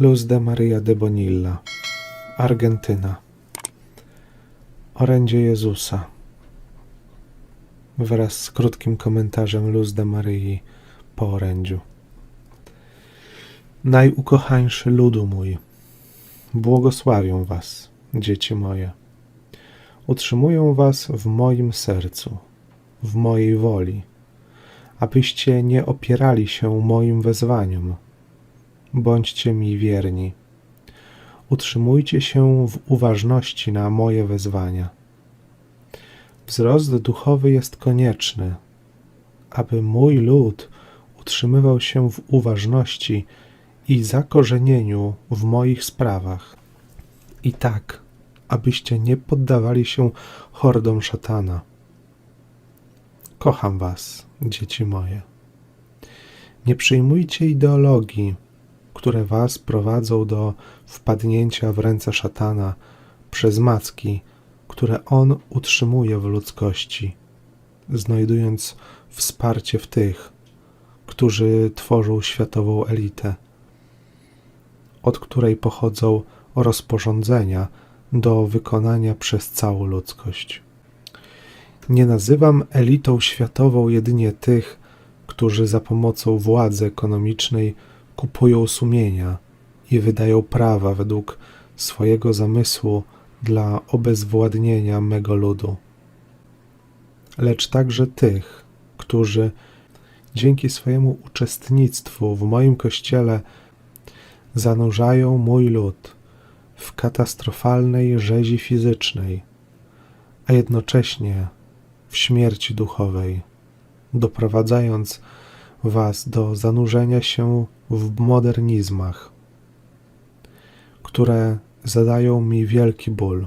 Luz de Maria de Bonilla, Argentyna. Orędzie Jezusa. Wraz z krótkim komentarzem Luz de Maryi po orędziu. Najukochańszy ludu mój, błogosławię Was, dzieci moje. Utrzymuję Was w moim sercu, w mojej woli, abyście nie opierali się moim wezwaniom. Bądźcie mi wierni. Utrzymujcie się w uważności na moje wezwania. Wzrost duchowy jest konieczny, aby mój lud utrzymywał się w uważności i zakorzenieniu w moich sprawach. I tak, abyście nie poddawali się hordom szatana. Kocham was, dzieci moje. Nie przyjmujcie ideologii, które was prowadzą do wpadnięcia w ręce szatana przez macki, które on utrzymuje w ludzkości, znajdując wsparcie w tych, którzy tworzą światową elitę, od której pochodzą rozporządzenia do wykonania przez całą ludzkość. Nie nazywam elitą światową jedynie tych, którzy za pomocą władzy ekonomicznej kupują sumienia i wydają prawa według swojego zamysłu dla obezwładnienia mego ludu, lecz także tych, którzy dzięki swojemu uczestnictwu w moim kościele zanurzają mój lud w katastrofalnej rzezi fizycznej, a jednocześnie w śmierci duchowej, doprowadzając Was do zanurzenia się w modernizmach, które zadają mi wielki ból.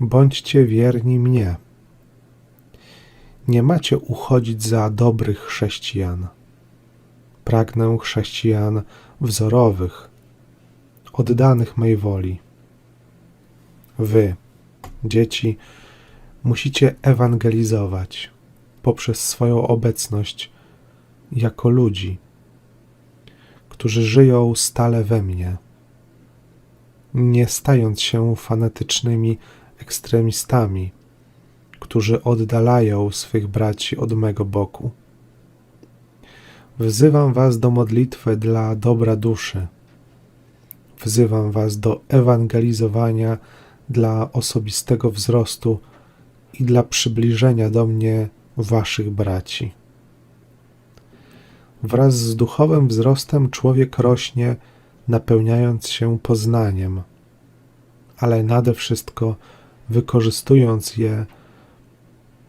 Bądźcie wierni mnie. Nie macie uchodzić za dobrych chrześcijan. Pragnę chrześcijan wzorowych, oddanych mej woli. Wy, dzieci, musicie ewangelizować poprzez swoją obecność jako ludzi, którzy żyją stale we mnie, nie stając się fanatycznymi ekstremistami, którzy oddalają swych braci od mego boku. Wzywam Was do modlitwy dla dobra duszy. Wzywam Was do ewangelizowania dla osobistego wzrostu i dla przybliżenia do mnie Waszych braci. Wraz z duchowym wzrostem człowiek rośnie, napełniając się poznaniem, ale nade wszystko wykorzystując je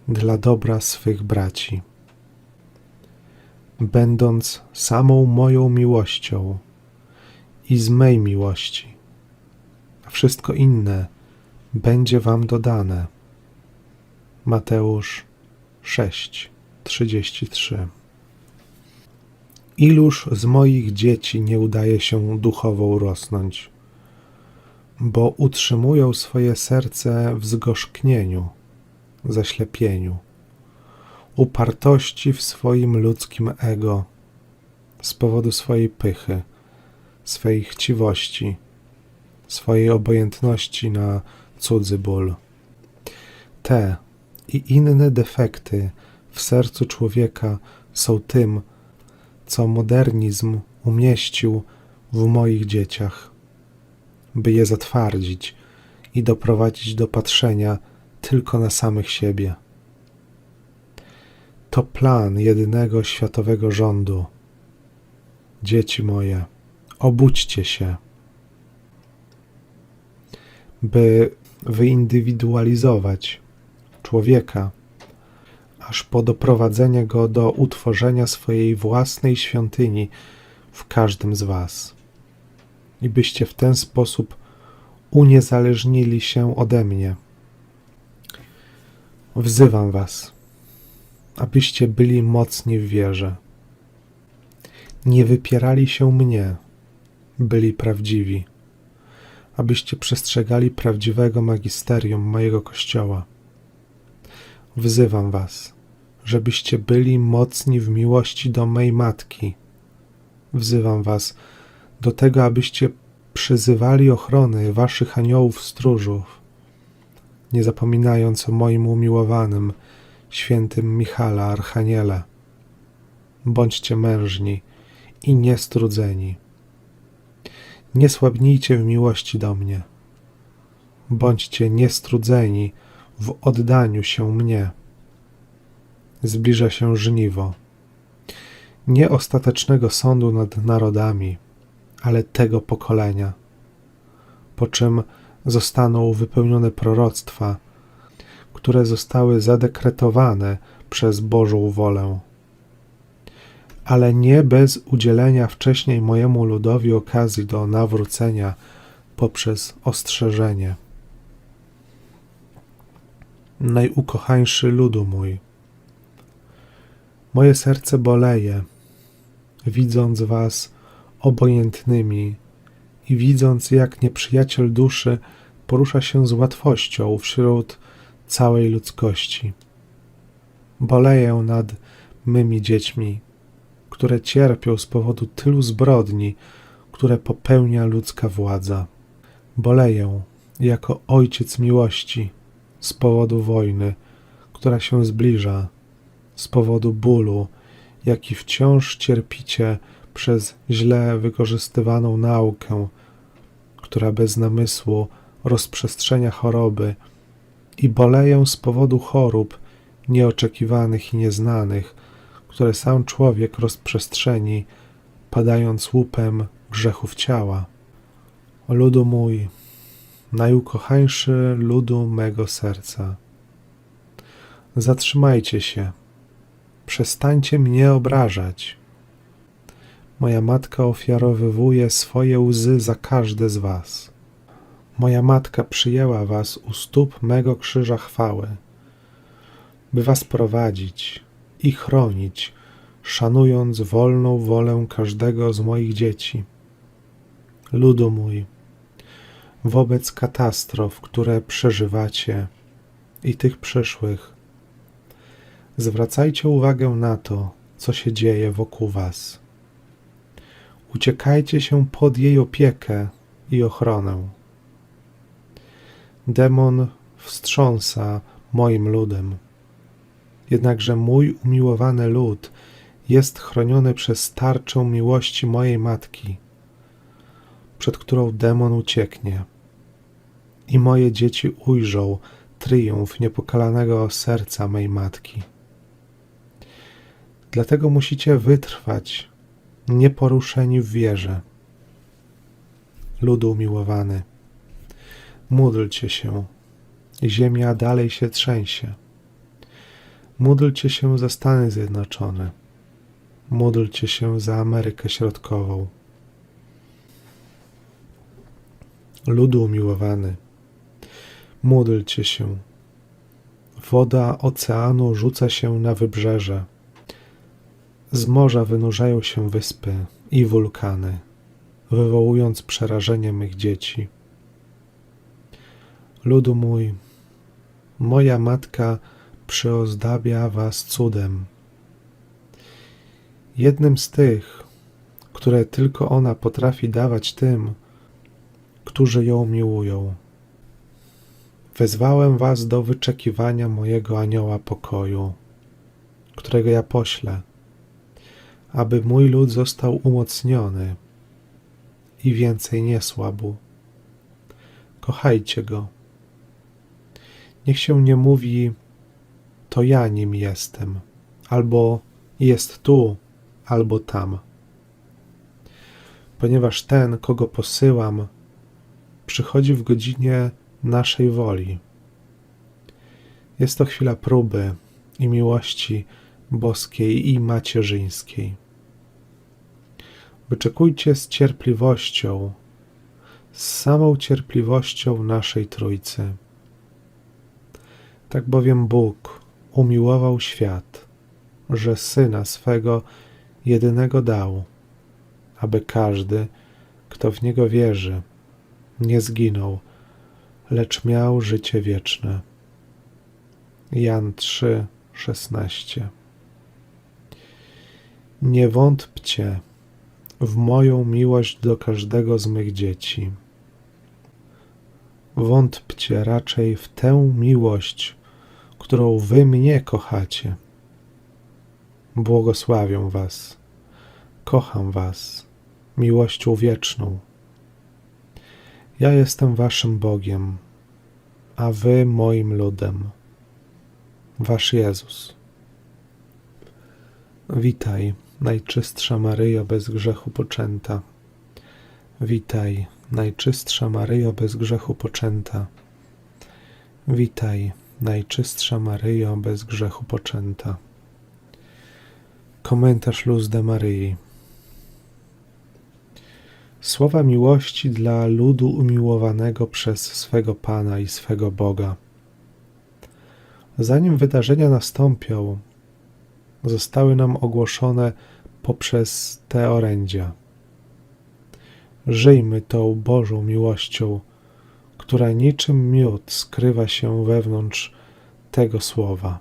dla dobra swych braci. Będąc samą moją miłością i z mej miłości, a wszystko inne będzie Wam dodane. Mateusz 6:33 Iluż z moich dzieci nie udaje się duchowo rosnąć, bo utrzymują swoje serce w zgorzknieniu, zaślepieniu, upartości w swoim ludzkim ego, z powodu swojej pychy, swej chciwości, swojej obojętności na cudzy ból. Te i inne defekty w sercu człowieka są tym, co modernizm umieścił w moich dzieciach, by je zatwardzić i doprowadzić do patrzenia tylko na samych siebie. To plan jedynego światowego rządu. Dzieci moje, obudźcie się, by wyindywidualizować człowieka aż po doprowadzenie go do utworzenia swojej własnej świątyni w każdym z Was. I byście w ten sposób uniezależnili się ode mnie. Wzywam Was, abyście byli mocni w wierze. Nie wypierali się mnie, byli prawdziwi, abyście przestrzegali prawdziwego magisterium mojego Kościoła. Wzywam Was, żebyście byli mocni w miłości do mej matki. Wzywam Was, do tego, abyście przyzywali ochrony waszych aniołów stróżów, nie zapominając o moim umiłowanym, świętym Michale Archaniele. Bądźcie mężni i niestrudzeni. Nie słabnijcie w miłości do mnie. Bądźcie niestrudzeni w oddaniu się mnie. Zbliża się żniwo. Nie ostatecznego sądu nad narodami, ale tego pokolenia. Po czym zostaną wypełnione proroctwa, które zostały zadekretowane przez Bożą wolę. Ale nie bez udzielenia wcześniej mojemu ludowi okazji do nawrócenia poprzez ostrzeżenie. Najukochańszy ludu mój, moje serce boleje, widząc was obojętnymi i widząc, jak nieprzyjaciel duszy porusza się z łatwością wśród całej ludzkości. Boleję nad mymi dziećmi, które cierpią z powodu tylu zbrodni, które popełnia ludzka władza. Boleję jako ojciec miłości z powodu wojny, która się zbliża, z powodu bólu, jaki wciąż cierpicie przez źle wykorzystywaną naukę, która bez namysłu rozprzestrzenia choroby i boleję z powodu chorób nieoczekiwanych i nieznanych, które sam człowiek rozprzestrzeni, padając łupem grzechów ciała. O ludu mój, najukochańszy ludu mego serca, zatrzymajcie się, przestańcie mnie obrażać. Moja matka ofiarowywuje swoje łzy za każde z was. Moja matka przyjęła was u stóp mego krzyża chwały, by was prowadzić i chronić, szanując wolną wolę każdego z moich dzieci. Ludu mój, wobec katastrof, które przeżywacie i tych przyszłych, zwracajcie uwagę na to, co się dzieje wokół was. Uciekajcie się pod jej opiekę i ochronę. Demon wstrząsa moim ludem. Jednakże mój umiłowany lud jest chroniony przez tarczę miłości mojej matki, przed którą demon ucieknie. I moje dzieci ujrzą triumf niepokalanego serca mej matki. Dlatego musicie wytrwać, nieporuszeni w wierze. Ludu umiłowany, módlcie się, ziemia dalej się trzęsie. Módlcie się za Stany Zjednoczone. Módlcie się za Amerykę Środkową. Ludu umiłowany, módlcie się. Woda oceanu rzuca się na wybrzeże. Z morza wynurzają się wyspy i wulkany, wywołując przerażenie mych dzieci. Ludu mój, moja matka przyozdabia was cudem. Jednym z tych, które tylko ona potrafi dawać tym, którzy ją miłują. Wezwałem was do wyczekiwania mojego anioła pokoju, którego ja poślę, aby mój lud został umocniony i więcej nie słabł. Kochajcie go. Niech się nie mówi, to ja nim jestem, albo jest tu, albo tam. Ponieważ ten, kogo posyłam, przychodzi w godzinie naszej woli. Jest to chwila próby i miłości boskiej i macierzyńskiej. Wyczekujcie z cierpliwością, z samą cierpliwością naszej Trójcy. Tak bowiem Bóg umiłował świat, że Syna swego jedynego dał, aby każdy, kto w Niego wierzy, nie zginął, lecz miał życie wieczne. Jan 3, 16. Nie wątpcie, w moją miłość do każdego z mych dzieci. Wątpcie raczej w tę miłość, którą wy mnie kochacie. Błogosławię was, kocham was miłością wieczną. Ja jestem waszym Bogiem, a wy moim ludem. Wasz Jezus. Witaj, Najczystsza Maryjo bez grzechu poczęta. Witaj, Najczystsza Maryjo bez grzechu poczęta. Witaj, Najczystsza Maryjo bez grzechu poczęta. Komentarz Luz de Maryi. Słowa miłości dla ludu umiłowanego przez swego Pana i swego Boga. Zanim wydarzenia nastąpią, zostały nam ogłoszone poprzez te orędzia. Żyjmy tą Bożą miłością, która niczym miód skrywa się wewnątrz tego słowa,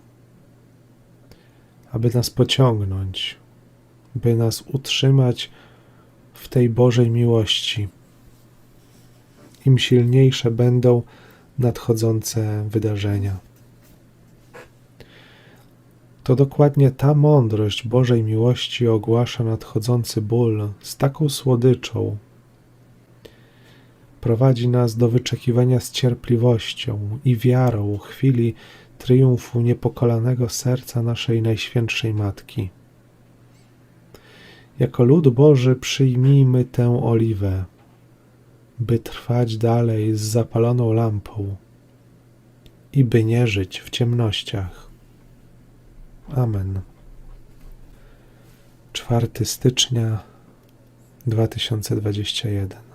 aby nas pociągnąć, by nas utrzymać w tej Bożej miłości. Im silniejsze będą nadchodzące wydarzenia. To dokładnie ta mądrość Bożej miłości ogłasza nadchodzący ból z taką słodyczą. Prowadzi nas do wyczekiwania z cierpliwością i wiarą chwili triumfu niepokolanego serca naszej Najświętszej Matki. Jako lud Boży przyjmijmy tę oliwę, by trwać dalej z zapaloną lampą i by nie żyć w ciemnościach. Amen. 4 stycznia 2021